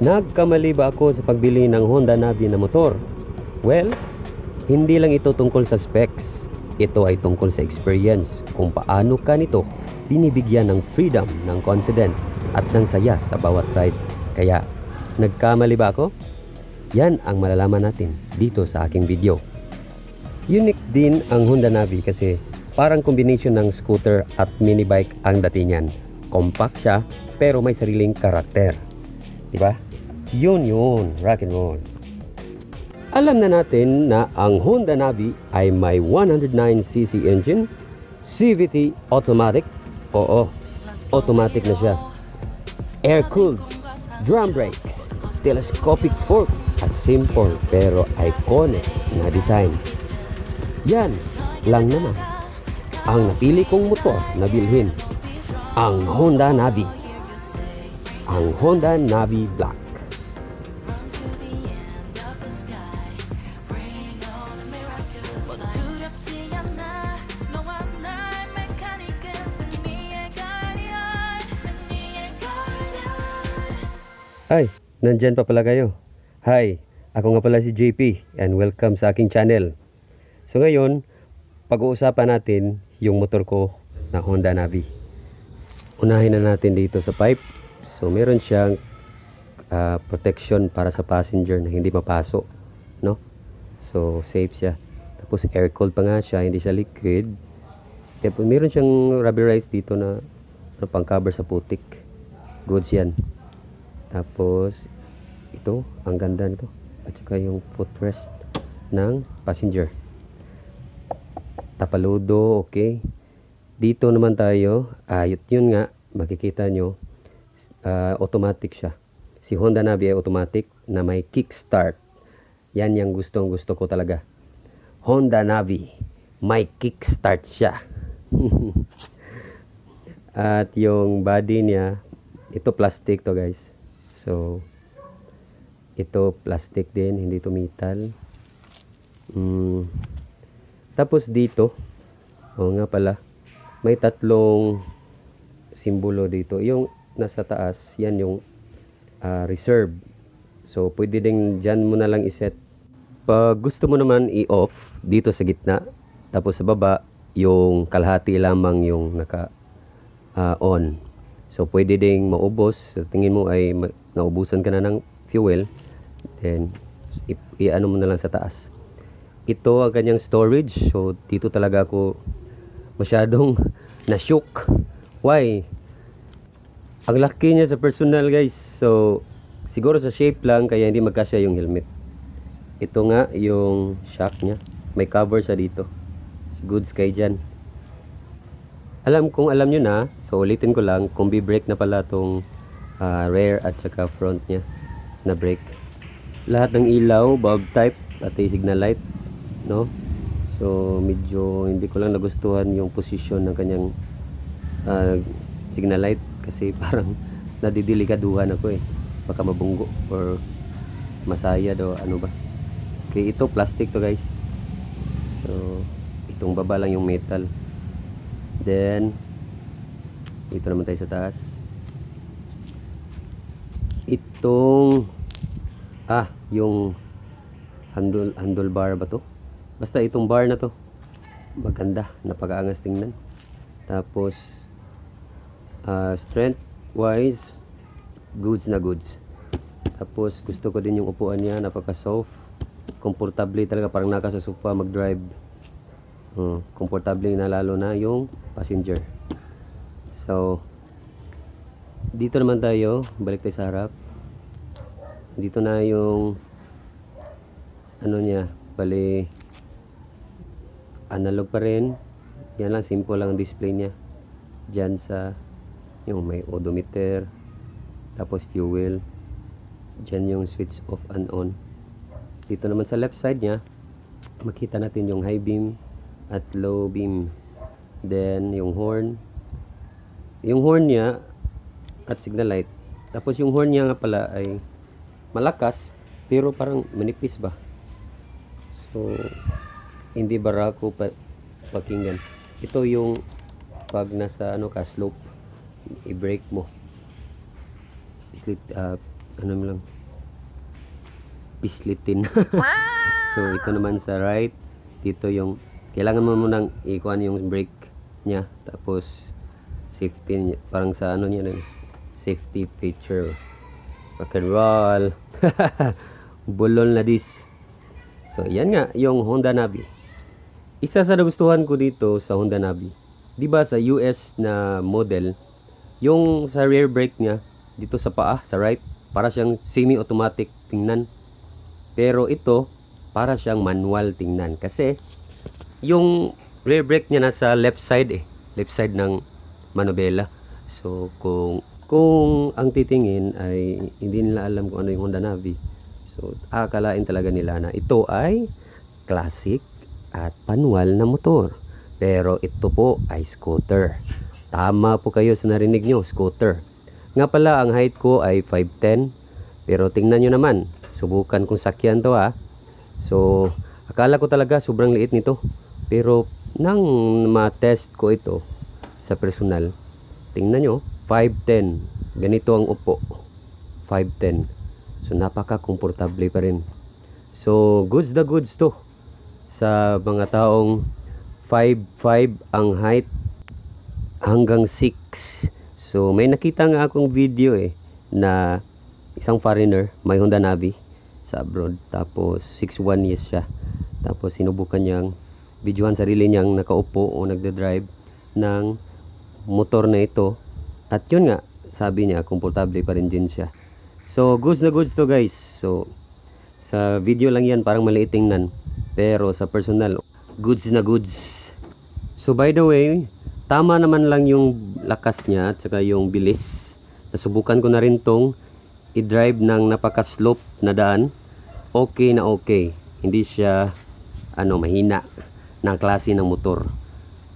Nagkamali ba ako sa pagbili ng Honda Navi na motor? Well, hindi lang ito tungkol sa specs. Ito ay tungkol sa experience kung paano ka nito binibigyan ng freedom, ng confidence at ng saya sa bawat ride. Kaya, nagkamali ba ako? Yan ang malalaman natin dito sa aking video. Unique din ang Honda Navi kasi parang combination ng scooter at minibike ang datingan. Compact siya pero may sariling karakter. Diba? Yun yun, rock and roll. Alam na natin na ang Honda Navi ay may 109cc engine, CVT automatic, oo, automatic na siya. Air-cooled, drum brakes, telescopic fork, at simple pero iconic na design. Yan lang naman ang napili kong motor na bilhin. Ang Honda Navi. Ang Honda Navi Black. Ay, nandyan pa pala kayo. Hi, ako nga pala si JP and welcome sa aking channel. So ngayon, pag-uusapan natin yung motor ko na Honda Navi. Unahin na natin dito sa pipe. So meron siyang ah, protection para sa passenger na hindi mapaso, no? So safe siya. Tapos air cooled pa nga siya, hindi siya liquid. Tapos meron siyang rubberized dito na ano, pang cover sa putik. Goods yan. Tapos, ito, ang ganda nito. At saka yung footrest ng passenger. Tapaludo, okay. Dito naman tayo, ayot yun nga, makikita nyo, ah, automatic siya. Si Honda Navi ay automatic na may kickstart. Yan yung gustong gusto ko talaga. Honda Navi, may kickstart siya. At yung body niya, ito plastic to guys. So, ito plastic din, hindi to metal. Mm. Tapos dito, oh nga pala, may tatlong simbolo dito. Yung nasa taas, yan yung ah, reserve. So, pwede din dyan mo na lang iset. Pag gusto mo naman i-off dito sa gitna, tapos sa baba, yung kalahati lamang yung naka ah, on. So, pwede ding maubos. Sa tingin mo ay naubusan ka na ng fuel. Then, i-ano mo na lang sa taas. Ito ang kanyang storage. So, dito talaga ako masyadong na-shook. Why? Ang laki niya sa personal guys. So, siguro sa shape lang kaya hindi magkasya yung helmet. Ito nga yung shock niya. May cover sa dito. Goods kay dyan. Alam kung alam nyo na, so ulitin ko lang, combi brake na pala tong ah, rear at saka front niya na brake. Lahat ng ilaw, bulb type, pati signal light, no? So medyo hindi ko lang nagustuhan yung position ng kanyang ah, signal light kasi parang nadidilikaduhan ako eh. Baka mabunggo or masaya daw ano ba. Okay, ito plastic to guys. So itong baba lang yung metal. Then, dito naman tayo sa taas. Itong, ah, yung handle, handlebar ba to? Basta itong bar na to. Maganda, napakaangas tingnan. Tapos, ah, strength wise, goods na goods. Tapos, gusto ko din yung upuan niya, napaka-soft. Komportable talaga, parang naka mag-drive. Hmm, komportable na lalo na yung passenger. So, dito naman tayo, balik tayo sa harap. Dito na yung ano niya, bali analog pa rin. Yan lang, simple lang ang display niya. Diyan sa yung may odometer, tapos fuel. Diyan yung switch off and on. Dito naman sa left side niya, makita natin yung high beam at low beam. Then, yung horn. Yung horn niya at signal light. Tapos yung horn niya nga pala ay malakas pero parang manipis ba. So, hindi barako pa pakinggan. Ito yung pag nasa ano ka slope, i-brake mo. Islit, ah, ano lang, pislitin. so, ito naman sa right, dito yung, kailangan mo munang ikuan yung brake niya, tapos, safety niya, parang sa ano niya, rin, safety feature. Rock and roll. Bulol na dis. So, yan nga, yung Honda Navi. Isa sa nagustuhan ko dito sa Honda Navi, di ba sa US na model, yung sa rear brake niya, dito sa paa, sa right, para siyang semi-automatic tingnan. Pero ito, para siyang manual tingnan. Kasi, yung rear brake niya nasa left side eh. Left side ng manubela. So, kung kung ang titingin ay hindi nila alam kung ano yung Honda Navi. So, akalain talaga nila na ito ay classic at manual na motor. Pero ito po ay scooter. Tama po kayo sa narinig nyo, scooter. Nga pala, ang height ko ay 5'10". Pero tingnan nyo naman, subukan kong sakyan to ha. So, akala ko talaga sobrang liit nito. Pero, nang ma-test ko ito sa personal, tingnan nyo, 5'10". Ganito ang upo. 5'10". So, napaka-komportable pa rin. So, goods the goods to. Sa mga taong 5'5 ang height hanggang 6. So, may nakita nga akong video eh na isang foreigner, may Honda Navi sa abroad. Tapos, 6'1 years siya. Tapos, sinubukan niyang videohan sarili niyang nakaupo o nagde-drive ng motor na ito. At yun nga, sabi niya, komportable pa rin din siya. So, goods na goods to guys. So, sa video lang yan, parang maliit tingnan. Pero sa personal, goods na goods. So, by the way, tama naman lang yung lakas niya at saka yung bilis. Nasubukan ko na rin tong i-drive ng napaka-slope na daan. Okay na okay. Hindi siya ano mahina ng klase ng motor.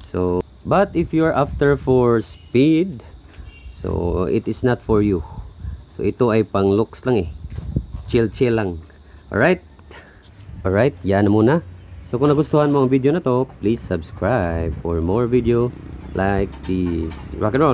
So, but if you're after for speed, so it is not for you. So ito ay pang looks lang eh. Chill chill lang. Alright? Alright, yan na muna. So kung nagustuhan mo ang video na to, please subscribe for more video like this. Rock and roll!